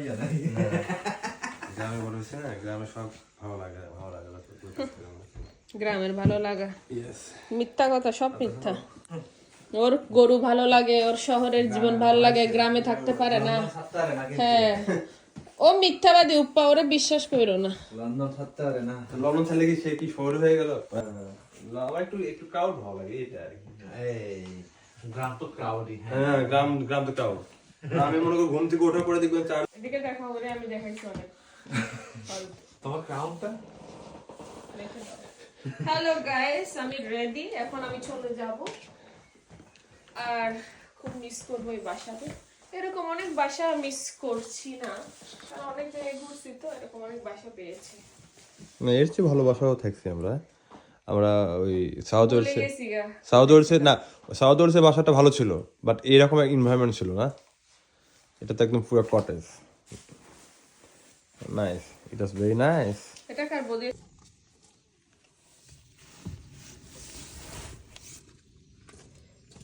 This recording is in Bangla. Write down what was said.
পাইয়া নাই গ্রামে বড় হয়েছে না গ্রামে সব ভালো লাগে ভালো লাগে না গ্রামের ভালো লাগা। ইয়েস মিথ্যা কথা সব মিথ্যা। ওর গরু ভালো লাগে ওর শহরের জীবন ভালো লাগে গ্রামে থাকতে পারে না। না হ্যাঁ। ও মিথ্যাবাদী উপ্পা ওরে বিশ্বাস করো না। লন্ডন সাতটারে না। লবণ ছাড়লে কি সে কি শহরে হয়ে গেল? আমার একটু একটু ক্রাউড ভালো লাগে এটা আর কি। এই গ্রাম তো হ্যাঁ। গ্রাম গ্রাম তো ক্রাউড আমি মনে করি ঘুম থেকে ওঠার পরে দেখবেন চার এদিকে দেখো আমি দেখাইছি অনেক। তোমার হ্যালো গাইস আমি রেডি এখন আমি চলে যাব। আর খুব মিস করব এই বাসাতে। এরকম অনেক বাসা মিস করছি না। কারণ অনেক জায়গায় ঘুরছি তো এরকম অনেক বাসা পেয়েছি। না এর চেয়ে ভালোবাসাও থাকছি আমরা। আমরা ওই সাউথ ওয়েলসে সাউথ ওয়েলসে না সাউথ ওয়েলসে বাসাটা ভালো ছিল বাট এরকম এক এনভায়রনমেন্ট ছিল না। এটা তো একদম পুরো cottage nice it was very nice এটা কার বদি